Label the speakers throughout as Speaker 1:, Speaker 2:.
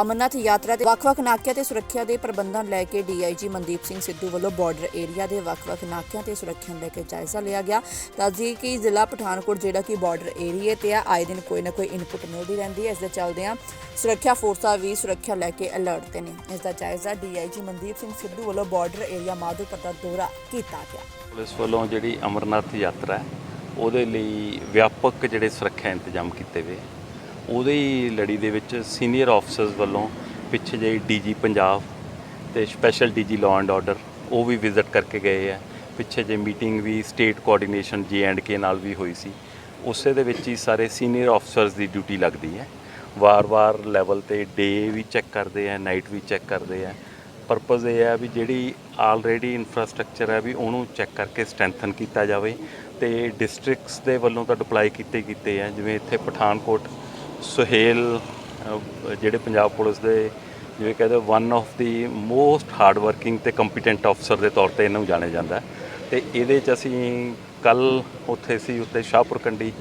Speaker 1: ਅਮਰਨਾਥ ਯਾਤਰਾ ਦੇ ਵੱਖ-ਵੱਖ ਨਾਕਿਆਂ ਤੇ ਸੁਰੱਖਿਆ ਦੇ ਪ੍ਰਬੰਧਾਂ ਲੈ ਕੇ ਡੀਆਈਜੀ ਮਨਦੀਪ ਸਿੰਘ ਸਿੱਧੂ ਵੱਲੋਂ ਬਾਰਡਰ ਏਰੀਆ ਦੇ ਵੱਖ-ਵੱਖ ਨਾਕਿਆਂ ਤੇ ਸੁਰੱਖਿਆ ਨੂੰ ਲੈ ਕੇ ਜਾਇਜ਼ਾ ਲਿਆ ਗਿਆ। ਦੱਸਦੀ ਕਿ ਜ਼ਿਲ੍ਹਾ ਪਠਾਨਕੋਟ ਜਿਹੜਾ ਕਿ ਬਾਰਡਰ ਏਰੀਏ ਤੇ ਆ, ਆਏ ਦਿਨ ਕੋਈ ਨਾ ਕੋਈ ਇਨਪੁਟ ਮਿਲਦੀ ਰਹਿੰਦੀ ਹੈ। ਇਸ ਦੇ ਚੱਲਦਿਆਂ ਸੁਰੱਖਿਆ ਫੋਰਸਾਂ ਵੀ ਸੁਰੱਖਿਆ ਲੈ ਕੇ ਅਲਰਟ ਤੇ ਨੇ। ਇਸ ਦਾ ਜਾਇਜ਼ਾ ਡੀਆਈਜੀ ਮਨਦੀਪ ਸਿੰਘ ਸਿੱਧੂ ਵੱਲੋਂ ਬਾਰਡਰ ਏਰੀਆ ਮਾਧੋਪੁਰ ਦਾ ਦੌਰਾ ਕੀਤਾ ਗਿਆ।
Speaker 2: ਪੁਲਿਸ ਵੱਲੋਂ ਜਿਹੜੀ ਅਮਰਨਾਥ ਯਾਤਰਾ ਹੈ, ਉਹਦੇ ਲਈ ਵਿਆਪਕ ਜਿਹੜੇ ਸੁਰੱਖਿਆ ਇੰਤਜ਼ਾਮ ਕੀਤੇ ਹੋਏ ਉਹਦੇ ਹੀ ਲੜੀ ਦੇ ਵਿੱਚ ਸੀਨੀਅਰ ਆਫਸਰਸ ਵੱਲੋਂ ਪਿੱਛੇ ਜਿਹੀ ਡੀਜੀ ਪੰਜਾਬ ਤੇ special DG law and order ਉਹ ਵੀ ਵਿਜ਼ਿਟ ਕਰਕੇ ਗਏ ਆ। ਪਿੱਛੇ ਜੇ meeting we state coordination J and K ਨਾਲ ਵੀ ਹੋਈ ਸੀ। ਉਸੇ ਦੇ ਵਿੱਚ ਹੀ ਸਾਰੇ ਸੀਨੀਅਰ ਆਫਸਰਸ ਦੀ ਡਿਊਟੀ ਲੱਗਦੀ ਹੈ। ਵਾਰ-ਵਾਰ ਲੈਵਲ ਤੇ ਡੇ ਵੀ ਚੈੱਕ ਕਰਦੇ ਆ ਨਾਈਟ ਵੀ ਚੈੱਕ ਕਰਦੇ ਆ। ਪਰਪਸ ਇਹ ਹੈ ਵੀ ਜਿਹੜੀ ਆਲਰੇਡੀ ਇਨਫਰਾਸਟ੍ਰਕਚਰ ਹੈ ਵੀ ਉਹਨੂੰ ਚੈੱਕ ਕਰਕੇ ਸਟਰੈਂਥਨ ਕੀਤਾ ਜਾਵੇ ਤੇ ਡਿਸਟ੍ਰਿਕਟਸ ਦੇ ਵੱਲੋਂ ਤਾਂ ਡਿਪਲਾਈ ਕੀਤੇ ਕੀਤੇ ਆ, ਜਿਵੇਂ ਇੱਥੇ ਪਠਾਨਕੋਟ ਸੁਹੇਲ ਜਿਹੜੇ ਪੰਜਾਬ ਪੁਲਿਸ ਦੇ ਜਿਵੇਂ ਕਹਿੰਦੇ one of the most hard working ਤੇ ਕੰਪੀਟੈਂਟ ਅਫਸਰ ਦੇ ਤੌਰ ਤੇ ਇਹਨੂੰ ਜਾਣਿਆ ਜਾਂਦਾ ਹੈ। ਤੇ ਇਹਦੇ ਚ ਅਸੀਂ ਕੱਲ ਉੱਥੇ ਸੀ ਉੱਤੇ ਸ਼ਾਹਪੁਰ ਕੰਡੀ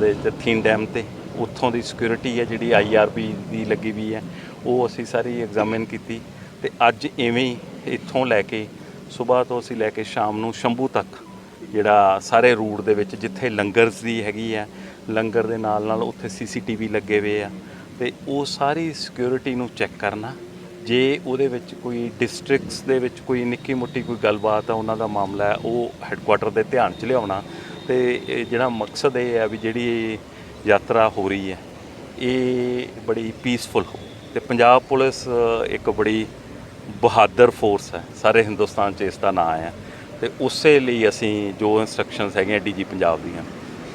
Speaker 2: ਦੇ ਜਥੀਨ ਡੈਮ ਤੇ ਉੱਥੋਂ ਦੀ ਸਿਕਿਉਰਿਟੀ ਹੈ ਜਿਹੜੀ ਆਈਆਰਬੀ ਦੀ ਲੱਗੀ ਵੀ ਹੈ, ਉਹ ਅਸੀਂ ਸਾਰੀ ਐਗਜ਼ਾਮਿਨ ਕੀਤੀ ਤੇ ਅੱਜ ਐਵੇਂ ਹੀ ਇੱਥੋਂ ਲੈ ਕੇ ਸਵੇਰ ਤੋਂ ਅਸੀਂ ਲੈ ਕੇ ਸ਼ਾਮ ਨੂੰ ਸ਼ੰਭੂ ਤੱਕ ਜਿਹੜਾ ਸਾਰੇ ਰੂਟ ਦੇ ਵਿੱਚ ਜਿੱਥੇ ਲੰਗਰਸ ਦੀ ਹੈਗੀ ਹੈ ਲੰਗਰ ਦੇ ਨਾਲ ਨਾਲ ਉੱਥੇ ਸੀਸੀਟੀਵੀ ਲੱਗੇ ਹੋਏ ਆ। ਤੇ ਉਹ ਸਾਰੀ ਸਿਕਿਉਰਿਟੀ ਨੂੰ ਚੈੱਕ ਕਰਨਾ। ਜੇ ਉਹਦੇ ਵਿੱਚ ਕੋਈ ਡਿਸਟ੍ਰਿਕਟਸ ਦੇ ਵਿੱਚ ਕੋਈ ਨਿੱਕੀ ਮੋਟੀ ਕੋਈ ਗੱਲਬਾਤ ਆ, ਉਹਨਾਂ ਦਾ ਮਾਮਲਾ ਹੈ, ਉਹ ਹੈੱਡਕੁਆਟਰ ਦੇ ਧਿਆਨ 'ਚ ਲਿਆਉਣਾ। ਤੇ ਇਹ ਜਿਹੜਾ ਮਕਸਦ ਇਹ ਹੈ ਵੀ ਜਿਹੜੀ ਇਹ ਯਾਤਰਾ ਹੋ ਰਹੀ ਹੈ, ਇਹ ਬੜੀ ਪੀਸਫੁਲ ਹੋ ਤੇ ਪੰਜਾਬ ਪੁਲਿਸ ਇੱਕ ਬੜੀ ਬਹਾਦਰ ਫੋਰਸ ਹੈ। ਸਾਰੇ ਹਿੰਦੁਸਤਾਨ 'ਚ ਇਸ ਦਾ ਨਾਂ ਹੈ ਤੇ ਉਸੇ ਲਈ ਅਸੀਂ ਜੋ ਇਨਸਟਰਕਸ਼ਨਸ ਹੈਗੀਆਂ ਡੀਜੀ ਪੰਜਾਬ ਦੀਆਂ।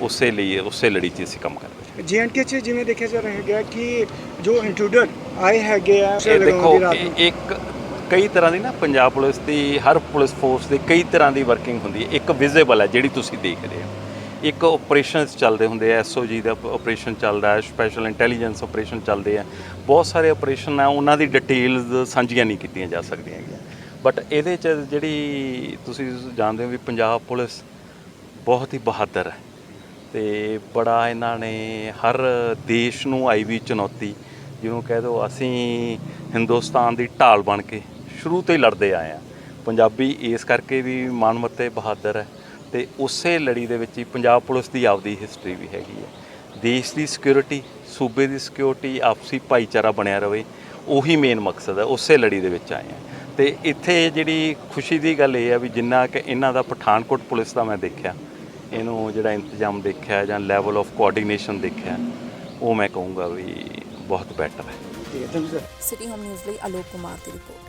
Speaker 2: ਉਸੇ ਲਈ ਉਸੇ ਲੜੀ 'ਚ ਅਸੀਂ ਕੰਮ ਕਰ ਰਹੇ ਹਾਂ।
Speaker 3: ਜੀਐਨਕੇ ਚ ਜਿਵੇਂ ਦੇਖਿਆ ਜਾ ਰਿਹਾ ਹੈਗਾ ਕਿ ਜੋ ਇੰਟਰੂਡਰ ਆਏ ਹੈਗੇ ਆ
Speaker 2: ਇਹ ਦੇਖੋ ਇਹ ਇੱਕ ਕਈ ਤਰ੍ਹਾਂ ਦੀ ਨਾ ਪੰਜਾਬ ਪੁਲਿਸ ਦੀ ਹਰ ਪੁਲਿਸ ਫੋਰਸ ਦੀ ਕਈ ਤਰ੍ਹਾਂ ਦੀ ਵਰਕਿੰਗ ਹੁੰਦੀ ਹੈ। ਇੱਕ ਵਿਜ਼ੀਬਲ ਹੈ ਜਿਹੜੀ ਤੁਸੀਂ ਦੇਖ ਰਹੇ ਹੋ। ਇੱਕ ਆਪਰੇਸ਼ਨਸ ਚੱਲਦੇ ਹੁੰਦੇ ਆ ਐਸਓਜੀ ਦਾ ਆਪਰੇਸ਼ਨ ਚੱਲਦਾ ਹੈ ਸਪੈਸ਼ਲ ਇੰਟੈਲੀਜੈਂਸ ਆਪਰੇਸ਼ਨ ਚੱਲਦੇ ਆ। ਬਹੁਤ ਸਾਰੇ ਆਪਰੇਸ਼ਨ ਆ ਉਹਨਾਂ ਦੀ ਡਿਟੇਲਸ ਸਾਂਝੀਆਂ ਨਹੀਂ ਕੀਤੀਆਂ ਜਾ ਸਕਦੀਆਂ ਹੈਗੀਆਂ। ਬਟ ਇਹਦੇ ਚ ਜਿਹੜੀ ਤੁਸੀਂ ਜਾਣਦੇ ਹੋ ਵੀ ਪੰਜਾਬ ਪੁਲਿਸ ਬਹੁਤ ਹੀ ਬਹਾਦਰ ਹੈ। ਤੇ ਬੜਾ ਇਹਨਾਂ ਨੇ ਹਰ ਦੇਸ਼ ਨੂੰ ਆਈ ਵੀ ਚੁਣੌਤੀ, ਜਿਹਨੂੰ ਕਹਿ ਦੋ ਅਸੀਂ ਹਿੰਦੁਸਤਾਨ ਦੀ ਢਾਲ ਬਣ ਕੇ ਸ਼ੁਰੂ ਤੋਂ ਹੀ ਲੜਦੇ ਆਏ ਆ ਪੰਜਾਬੀ ਇਸ ਕਰਕੇ ਵੀ ਮਾਨਮੱਤੇ ਬਹਾਦਰ ਹੈ ਤੇ ਉਸੇ ਲੜੀ ਦੇ ਵਿੱਚ ਹੀ ਪੰਜਾਬ ਪੁਲਿਸ ਦੀ ਆਪਦੀ ਹਿਸਟਰੀ ਵੀ ਹੈਗੀ ਹੈ। ਦੇਸ਼ ਦੀ ਸਿਕਿਉਰਿਟੀ ਸੂਬੇ ਦੀ ਸਿਕਿਉਰਿਟੀ ਆਪਸੀ ਭਾਈਚਾਰਾ ਬਣਿਆ ਰਵੇ, ਉਹੀ ਮੇਨ ਮਕਸਦ ਹੈ, ਉਸੇ ਲੜੀ ਦੇ ਵਿੱਚ ਆਏ ਆ ਤੇ ਇੱਥੇ ਜਿਹੜੀ ਖੁਸ਼ੀ ਦੀ ਗੱਲ ਇਹ ਹੈ ਵੀ ਜਿੰਨਾ ਕਿ ਇਹਨਾਂ ਦਾ ਪਠਾਨਕੋਟ ਪੁਲਿਸ ਦਾ ਮੈਂ ਦੇਖਿਆ ਇਹਨੂੰ ਜਿਹੜਾ ਇੰਤਜ਼ਾਮ ਦੇਖਿਆ ਜਾਂ ਲੈਵਲ ਆਫ ਕੋਆਰਡੀਨੇਸ਼ਨ ਦੇਖਿਆ ਉਹ ਮੈਂ ਕਹੂੰਗਾ ਵੀ ਬਹੁਤ ਬੈਟਰ ਹੈ।
Speaker 3: ਠੀਕ ਹੈ thank you sir
Speaker 1: city home news ਲਈ ਆਲੋਕ ਕੁਮਾਰ ਦੀ ਰਿਪੋਰਟ